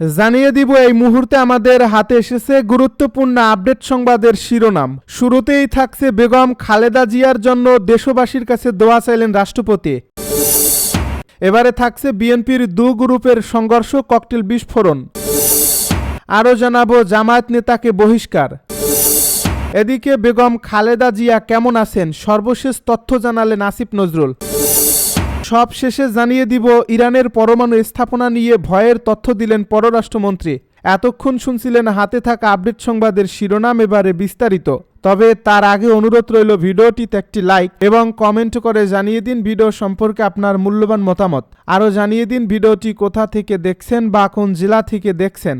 জানিয়ে দিব, এই মুহূর্তে আমাদের হাতে এসেছে গুরুত্বপূর্ণ আপডেট সংবাদের শিরোনাম। শুরুতেই থাকছে বেগম খালেদা জিয়ার জন্য দেশবাসীর কাছে দোয়া চাইলেন রাষ্ট্রপতি। এবারে থাকছে বিএনপির দু গ্রুপের সংঘর্ষ, ককটেল বিস্ফোরণ। আরও জানাব, জামায়াত নেতাকে বহিষ্কার। এদিকে বেগম খালেদা জিয়া কেমন আছেন? সর্বশেষ তথ্য জানালেন আসিফ নজরুল। সব শেষে জানিয়ে দিব, ইরানের পরমাণু স্থাপনা নিয়ে ভয়ের তথ্য দিলেন পররাষ্ট্রমন্ত্রী। এতক্ষণ শুনছিলেন হাতে থাকা আপডেট সংবাদের শিরোনাম এবারে বিস্তারিত। তবে তার আগে অনুরোধ রইল ভিডিওটিতে একটি লাইক এবং কমেন্ট করে জানিয়ে দিন ভিডিও সম্পর্কে আপনার মূল্যবান মতামত। আরও জানিয়ে দিন ভিডিওটি কোথা থেকে দেখছেন বা কোন জেলা থেকে দেখছেন।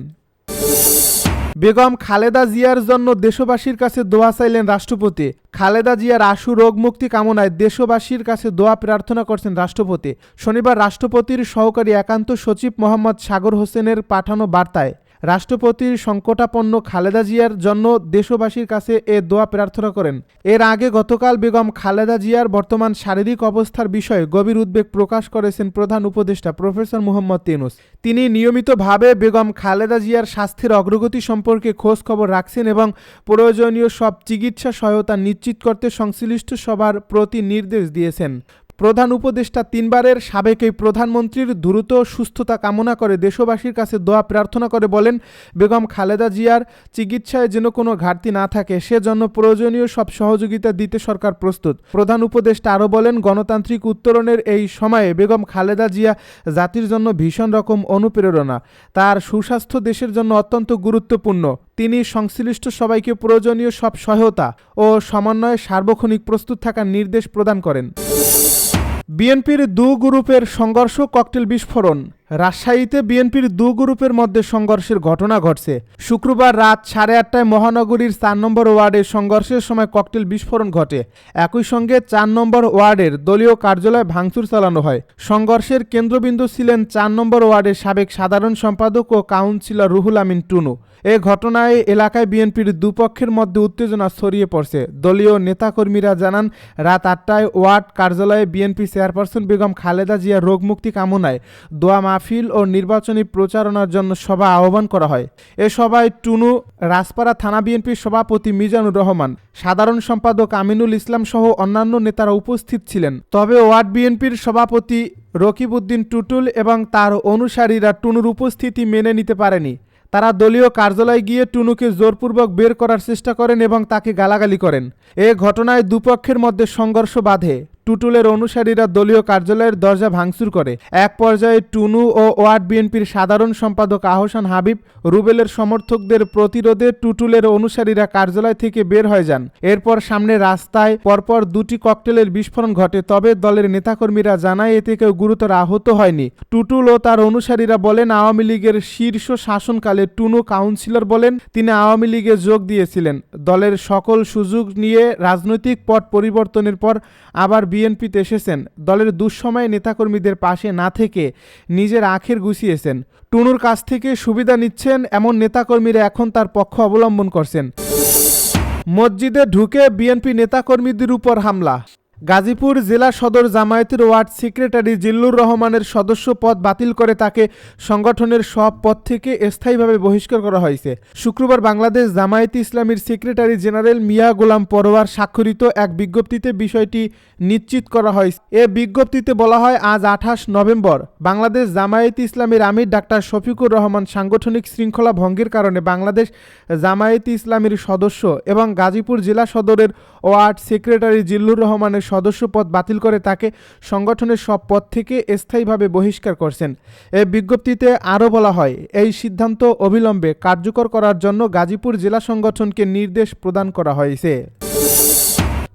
বেগম খালেদা জিয়ার জন্য দেশবাসীর কাছে দোয়া চাইলেন রাষ্ট্রপতি। খালেদা জিয়ার আশু রোগ মুক্তি কামনায় দেশবাসীর কাছে দোয়া প্রার্থনা করছেন রাষ্ট্রপতি। শনিবার রাষ্ট্রপতির সহকারী একান্ত সচিব মোহাম্মদ সাগর হোসেনের পাঠানো বার্তায় রাষ্ট্রপতির সংকটাপন্ন খালেদা জিয়ার জন্য দেশবাসীর কাছে এ দোয়া প্রার্থনা করেন। এর আগে গতকাল বেগম খালেদা জিয়ার বর্তমান শারীরিক অবস্থার বিষয়ে গভীর উদ্বেগ প্রকাশ করেছেন প্রধান উপদেষ্টা প্রফেসর মোহাম্মদ তিনুস। তিনি নিয়মিতভাবে বেগম খালেদা জিয়ার স্বাস্থ্যের অগ্রগতি সম্পর্কে খোঁজ খবর রাখছেন এবং প্রয়োজনীয় সব চিকিৎসা সহায়তা নিশ্চিত করতে সংশ্লিষ্ট সবার প্রতি নির্দেশ দিয়েছেন। প্রধান উপদেষ্টা তিনবারের সাবেক এই প্রধানমন্ত্রীর দ্রুত সুস্থতা কামনা করে দেশবাসীর কাছে দোয়া প্রার্থনা করে বলেন, বেগম খালেদা জিয়ার চিকিৎসায় যেন কোনো ঘাটতি না থাকে, সেজন্য প্রয়োজনীয় সব সহযোগিতা দিতে সরকার প্রস্তুত। প্রধান উপদেষ্টা আরও বলেন, গণতান্ত্রিক উত্তরণের এই সময়ে বেগম খালেদা জিয়া জাতির জন্য ভীষণ রকম অনুপ্রেরণা। তার সুস্বাস্থ্য দেশের জন্য অত্যন্ত গুরুত্বপূর্ণ। তিনি সংশ্লিষ্ট সবাইকে প্রয়োজনীয় সব সহায়তা ও সমন্বয়ে সার্বক্ষণিক প্রস্তুত থাকার নির্দেশ প্রদান করেন। বিএনপির দু গ্রুপের সংঘর্ষ ককটেল বিস্ফোরণ। রাজশাহীতে বিএনপির দু গ্রুপের মধ্যে সংঘর্ষের ঘটনা ঘটছে। শুক্রবার রাত সাড়ে আটটায় মহানগরীর চার নম্বর ওয়ার্ডে সংঘর্ষের সময় ককটেল বিস্ফোরণ ঘটে। একই সঙ্গে চার নম্বর ওয়ার্ডের দলীয় কার্যালয় ভাঙচুর চালানো হয়। সংঘর্ষের কেন্দ্রবিন্দু ছিলেন চার নম্বর ওয়ার্ডের সাবেক সাধারণ সম্পাদক ও কাউন্সিলর রুহুল আমিন টুনু। এ ঘটনায় এলাকায় বিএনপির দুপক্ষের মধ্যে উত্তেজনা ছড়িয়ে পড়ছে। দলীয় নেতাকর্মীরা জানান, রাত আটটায় ওয়ার্ড কার্যালয়ে বিএনপি চেয়ারপারসন বেগম খালেদা জিয়া রোগমুক্তি কামনায় দোয়া মাহফিল ও নির্বাচনী প্রচারণার জন্য সভা আহ্বান করা হয়। এ সভায় টুনু, রাজপাড়া থানা বিএনপির সভাপতি মিজানুর রহমান, সাধারণ সম্পাদক আমিনুল ইসলাম সহ অন্যান্য নেতারা উপস্থিত ছিলেন। তবে ওয়ার্ড বিএনপির সভাপতি রকিবউদ্দিন টুটুল এবং তার অনুসারীরা টুনুর উপস্থিতি মেনে নিতে পারেনি। তারা দলীয় কার্যালয়ে গিয়ে টুনুকে জোরপূর্বক বের করার চেষ্টা করেন এবং তাকে গালাগালি করেন। এ ঘটনায় দুপক্ষের মধ্যে সংঘর্ষ বাধে। টুটুলের অনুসারীরা দলীয় কার্যালয়ের দরজা ভাঙচুর করে। এক পর্যায়ে টুনু ও ওয়ার্ড বিএনপির সাধারণ সম্পাদক আহসান হাবিব রুবেলের সমর্থকদের প্রতিরোধে টুটুলের অনুসারীরা কার্যালয় থেকে বের হয়ে যান। এরপর সামনে রাস্তায় পরপর দুটি ককটেলের বিস্ফোরণ ঘটে, তবে দলের নেতাকর্মীরা জানায় এতে কেউ গুরুতর আহত হয়নি। টুটুল ও তার অনুসারীরা বলেন, আওয়ামী লীগের শীর্ষ শাসনকালে টুনু কাউন্সিলর বলেন, তিনি আওয়ামী লীগে যোগ দিয়েছিলেন। দলের সকল সুযোগ নিয়ে রাজনৈতিক পট পরিবর্তনের পর আবার বিএনপিতে এসেছেন। দলের দুঃসময়ে নেতাকর্মীদের পাশে না থেকে নিজের আখের গুছিয়েছেন। টুনুর কাছ থেকে সুবিধা নিচ্ছেন এমন নেতাকর্মীরা এখন তার পক্ষ অবলম্বন করছেন। মসজিদে ঢুকে বিএনপি নেতাকর্মীদের উপর হামলা। গাজীপুর জেলা সদর জামায়াতের ওয়ার্ড সেক্রেটারি জিল্লুর রহমানের সদস্য পদ বাতিল করে তাকে সংগঠনের সব পদ থেকে স্থায়ীভাবে বহিষ্কার করা হয়েছে। শুক্রবার বাংলাদেশ জামায়াতে ইসলামীর সেক্রেটারি জেনারেল মিয়া গোলাম পরোয়ার স্বাক্ষরিত এক বিজ্ঞপ্তিতে বিষয়টি নিশ্চিত করা হয়েছে। এ বিজ্ঞপ্তিতে বলা হয়, আজ আঠাশ নভেম্বর বাংলাদেশ জামায়াতে ইসলামীর আমির ডাক্তার শফিকুর রহমান সাংগঠনিক শৃঙ্খলা ভঙ্গের কারণে বাংলাদেশ জামায়াতে ইসলামীর সদস্য এবং গাজীপুর জেলা সদরের ওয়ার্ড সেক্রেটারি জিল্লুর রহমানের সদস্য পদ বাতিল করে তাকে সংগঠনের সব পদ থেকে স্থায়ীভাবে বহিষ্কার করছেন। এ বিজ্ঞপ্তিতে আরও বলা হয়, এই সিদ্ধান্ত অবিলম্বে কার্যকর করার জন্য গাজীপুর জেলা সংগঠনকে নির্দেশ প্রদান করা হয়েছে।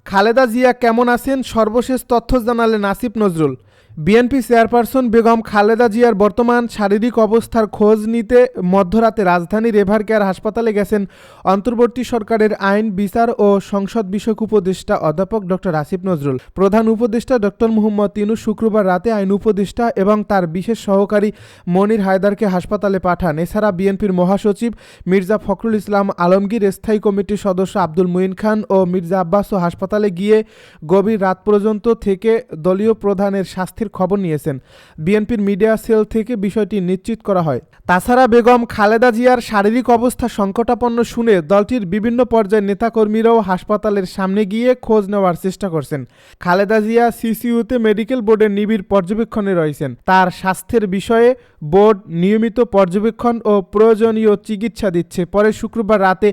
খালেদা জিয়া কেমন আছেন? সর্বশেষ তথ্য জানালেন আসিফ নজরুল। বিএনপি চেয়ারপারসন বেগম খালেদা জিয়ার বর্তমান শারীরিক অবস্থার খোঁজ নিতে মধ্যরাতে রাজধানীর এভার কেয়ার হাসপাতালে গেছেন অন্তর্বর্তী সরকারের আইন, বিচার ও সংসদ বিষয়ক উপদেষ্টা অধ্যাপক ডক্টর আসিফ নজরুল। প্রধান উপদেষ্টা ডক্টর মুহম্মদ তিনু শুক্রবার রাতে আইন উপদেষ্টা এবং তার বিশেষ সহকারী মনির হায়দারকে হাসপাতালে পাঠান। এছাড়া বিএনপির মহাসচিব মির্জা ফখরুল ইসলাম আলমগীর, স্থায়ী কমিটির সদস্য আব্দুল মুইন খান ও মির্জা আব্বাসও হাসপাতালে গিয়ে গভীর রাত পর্যন্ত থেকে দলীয় প্রধানের স্বাস্থ্যের স্বাস্থ্যের খবর নিয়েছেন। বিএনপির মিডিয়া সেল থেকে বিষয়টি নিশ্চিত করা হয়। তাছাড়া বেগম খালেদা জিয়ার শারীরিক অবস্থা সংকটাপন্ন শুনে দলটির বিভিন্ন পর্যায়ের নেতাকর্মীরাও হাসপাতালের সামনে গিয়ে খোঁজ নেওয়ার চেষ্টা করছেন। খালেদা জিয়া সিসিইউতে মেডিকেল বোর্ডের নিবিড় পর্যবেক্ষণে রয়েছেন। তার স্বাস্থ্যের বিষয়ে বোর্ড নিয়মিত পর্যবেক্ষণ ও প্রয়োজনীয় চিকিৎসা দিচ্ছে। পরে শুক্রবার রাতে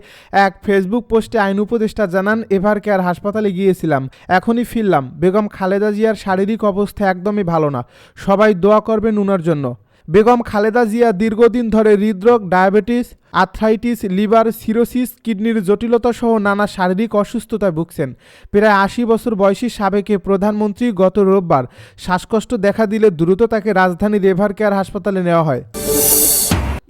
এক ফেসবুক পোস্টে আইন উপদেষ্টা জানান এভার কেয়ার হাসপাতালে গিয়েছিলাম, এখনই ফিরলাম। বেগম খালেদা জিয়ার শারীরিক অবস্থা একদমই ভালো না। সবাই দোয়া করবেন উনার জন্য। বেগম খালেদা জিয়া দীর্ঘদিন ধরে হৃদরোগ, ডায়াবেটিস, আর্থ্রাইটিস, লিভার সিরোসিস, কিডনির জটিলতা সহ নানা শারীরিক অসুস্থতায় ভুগছেন। প্রায় আশি বছর বয়সী সাবেকে প্রধানমন্ত্রী গত রোববার শ্বাসকষ্ট দেখা দিলে দ্রুত তাকে রাজধানী রেভার কেয়ার হাসপাতালে নেওয়া হয়।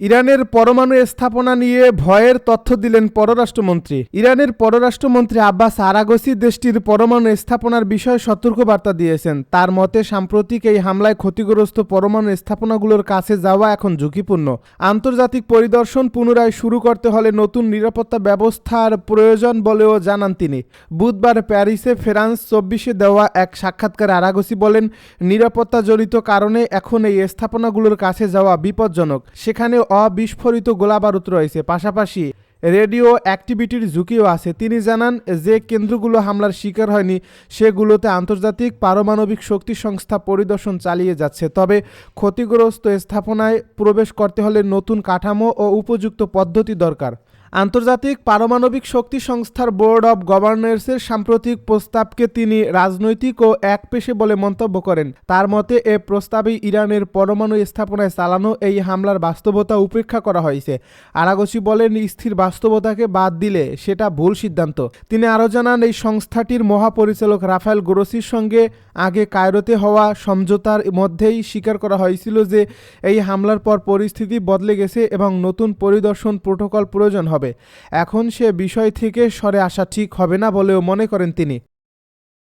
ইরানের পরমাণু স্থাপনা নিয়ে ভয়ের তথ্য দিলেন পররাষ্ট্রমন্ত্রী। ইরানের পররাষ্ট্রমন্ত্রী আব্বাস আরাগসি দেশটির পরমাণু স্থাপনার বিষয়ে সতর্কবার্তা দিয়েছেন। তার মতে, সাম্প্রতিক এই হামলায় ক্ষতিগ্রস্ত পরমাণু স্থাপনাগুলোর কাছে যাওয়া এখন ঝুঁকিপূর্ণ। আন্তর্জাতিক পরিদর্শন পুনরায় শুরু করতে হলে নতুন নিরাপত্তা ব্যবস্থার প্রয়োজন বলেও জানান তিনি। বুধবার প্যারিসে ফ্রান্স চব্বিশে দেওয়া এক সাক্ষাৎকারে আরাগসি বলেন নিরাপত্তা জড়িত কারণে এখন এই স্থাপনাগুলোর কাছে যাওয়া বিপজ্জনক। সেখানে অবিস্ফোরিত গোলাবারুদ রয়েছে। পাশাপাশি রেডিও অ্যাক্টিভিটির ঝুঁকিও আছে। তিনি জানান, যে কেন্দ্রগুলো হামলার শিকার হয়নি, সেগুলোতে আন্তর্জাতিক পারমাণবিক শক্তি সংস্থা পরিদর্শন চালিয়ে যাচ্ছে। তবে ক্ষতিগ্রস্ত স্থাপনায় প্রবেশ করতে হলে নতুন কাঠামো ও উপযুক্ত পদ্ধতি দরকার। আন্তর্জাতিক পারমাণবিক শক্তি সংস্থার বোর্ড অব গভর্নর্সের সাম্প্রতিক প্রস্তাবকে তিনি রাজনৈতিক ও একপেশে বলে মন্তব্য করেন। তার মতে, এ প্রস্তাবে ইরানের পরমাণু স্থাপনায় চালানো এই হামলার বাস্তবতা উপেক্ষা করা হয়েছে। আরাগসি বলেন, স্থির বাস্তবতাকে বাদ দিলে সেটা ভুল সিদ্ধান্ত। তিনি আরও জানান, এই সংস্থাটির মহাপরিচালক রাফায়েল গ্রোসির সঙ্গে আগে কায়রোতে হওয়া সমঝোতার মধ্যেই স্বীকার করা হয়েছিল যে, এই হামলার পর পরিস্থিতি বদলে গেছে এবং নতুন পরিদর্শন প্রোটোকল প্রয়োজন হবে। এখন সে বিষয় থেকে সরে আসা ঠিক হবে না বলেও মনে করেন তিনি।